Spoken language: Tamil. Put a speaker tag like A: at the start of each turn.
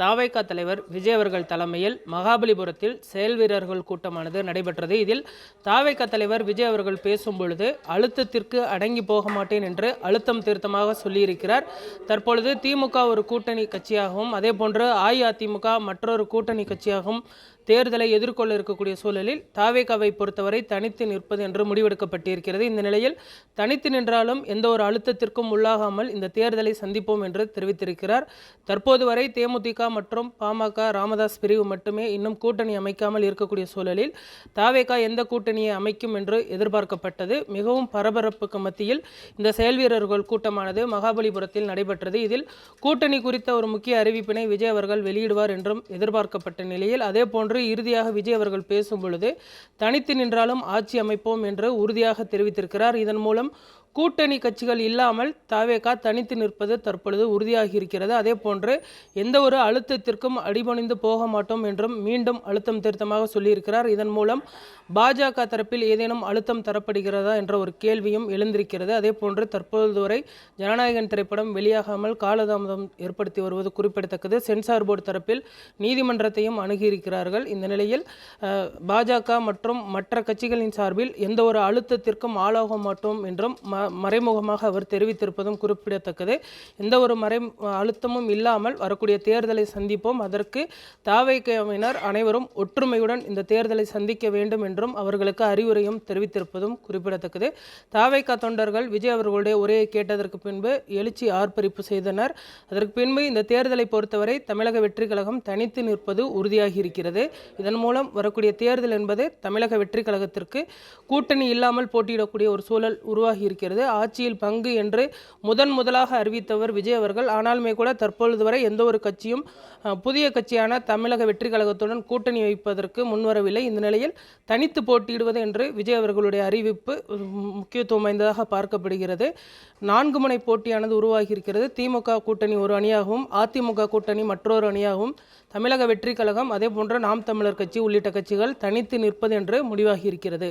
A: தாவைக்கா தலைவர் விஜய் அவர்கள் தலைமையில் மகாபலிபுரத்தில் செயல் வீரர்கள் கூட்டமானது நடைபெற்றது. இதில் தாவைக்கா தலைவர் விஜய் அவர்கள் பேசும் பொழுது அழுத்தத்திற்கு அடங்கி போக மாட்டேன் என்று அழுத்தம் திருத்தமாக சொல்லியிருக்கிறார். தற்பொழுது திமுக ஒரு கூட்டணி கட்சியாகவும் அதே போன்று அஇஅதிமுக மற்றொரு கூட்டணி கட்சியாகவும் தேர்தலை எதிர்கொள்ள இருக்கக்கூடிய சூழலில் தாவேகாவை பொறுத்தவரை தனித்து நிற்பது என்று முடிவெடுக்கப்பட்டிருக்கிறது. இந்த நிலையில் தனித்து நின்றாலும் எந்த ஒரு அழுத்தத்திற்கும் உள்ளாகாமல் இந்த தேர்தலை சந்திப்போம் என்று தெரிவித்திருக்கிறார். தற்போது வரை தேமுதிக மற்றும் பாமக ராமதாஸ் பிரிவு மட்டுமே இன்னும் கூட்டணி அமைக்காமல் இருக்கக்கூடிய சூழலில் தாவேகா எந்த கூட்டணியை அமைக்கும் என்று எதிர்பார்க்கப்பட்டது. மிகவும் பரபரப்புக்கு மத்தியில் இந்த செயல் வீரர்கள் கூட்டமானது மகாபலிபுரத்தில் நடைபெற்றது. இதில் கூட்டணி குறித்த ஒரு முக்கிய அறிவிப்பினை விஜய் அவர்கள் வெளியிடுவார் என்றும் எதிர்பார்க்கப்பட்ட நிலையில் அதே போன்று இறுதியாக விஜய் அவர்கள் பேசும் பொழுது தனித்து நின்றாலும் ஆட்சி அமைப்போம் என்று உறுதியாக தெரிவித்திருக்கிறார். இதன் மூலம் கூட்டணி கட்சிகள் இல்லாமல் தாவேகா தனித்து நிற்பது தற்பொழுது உறுதியாகி இருக்கிறது அதே போன்று எந்த ஒரு அழுத்தத்திற்கும் அடிபணிந்து போக மாட்டோம் என்றும் மீண்டும் அழுத்தம் திருத்தமாக சொல்லியிருக்கிறார். இதன் மூலம் பாஜக தரப்பில் ஏதேனும் அழுத்தம் தரப்படுகிறதா என்ற ஒரு கேள்வியும் எழுந்திருக்கிறது. அதே போன்று தற்பொழுது வரை ஜனநாயகன் திரைப்படம் வெளியாகாமல் காலதாமதம் ஏற்படுத்தி வருவது குறிப்பிடத்தக்கது. சென்சார் போர்டு தரப்பில் நீதிமன்றத்தையும் அணுகியிருக்கிறார்கள். இந்த நிலையில் பாஜக மற்றும் மற்ற கட்சிகளின் சார்பில் எந்த ஒரு அழுத்தத்திற்கும் ஆளாக மாட்டோம் என்றும் மறைமுகமாக அவர் தெரிவித்திருப்பதும் குறிப்பிடத்தக்கது. எந்த ஒரு மறை அழுத்தமும் இல்லாமல் வரக்கூடிய தேர்தலை சந்திப்போம். அதற்கு தாவைக்கவினர் அனைவரும் ஒற்றுமையுடன் இந்த தேர்தலை சந்திக்க வேண்டும் என்றும் அவர்களுக்கு அறிவுரையும் தெரிவித்திருப்பதும் குறிப்பிடத்தக்கது. தாவைக்கா தொண்டர்கள் விஜய் அவர்களுடைய உரையை கேட்டதற்கு பின்பு எழுச்சி ஆர்ப்பரிப்பு செய்தனர். அதற்கு பின்பு இந்த தேர்தலை பொறுத்தவரை தமிழக வெற்றி கழகம் தனித்து நிற்பது உறுதியாகி இருக்கிறது இதன் மூலம் வரக்கூடிய தேர்தல் என்பது தமிழக வெற்றி கழகத்திற்கு கூட்டணி இல்லாமல் போட்டியிடக்கூடிய ஒரு சூழல் உருவாகி இருக்கிறது ஆட்சியில் பங்கு என்று முதன் முதலாக அறிவித்தவர் விஜய் அவர்கள். ஆனாலுமே கூட தற்பொழுது வரை எந்த ஒரு கட்சியும் புதிய கட்சியான தமிழக வெற்றி கழகத்துடன் கூட்டணி வைப்பதற்கு முன்வரவில்லை. இந்த நிலையில் தனித்து போட்டியிடுவது என்று விஜய் அவர்களுடைய அறிவிப்பு முக்கியத்துவம் வாய்ந்ததாக பார்க்கப்படுகிறது. நான்கு முனை போட்டியானது உருவாகியிருக்கிறது. திமுக கூட்டணி ஒரு அணியாகவும் அதிமுக கூட்டணி மற்றொரு அணியாகவும் தமிழக வெற்றி கழகம் அதே போன்ற நாம் தமிழர் கட்சி உள்ளிட்ட கட்சிகள் தனித்து நிற்பது என்று முடிவாகியிருக்கிறது.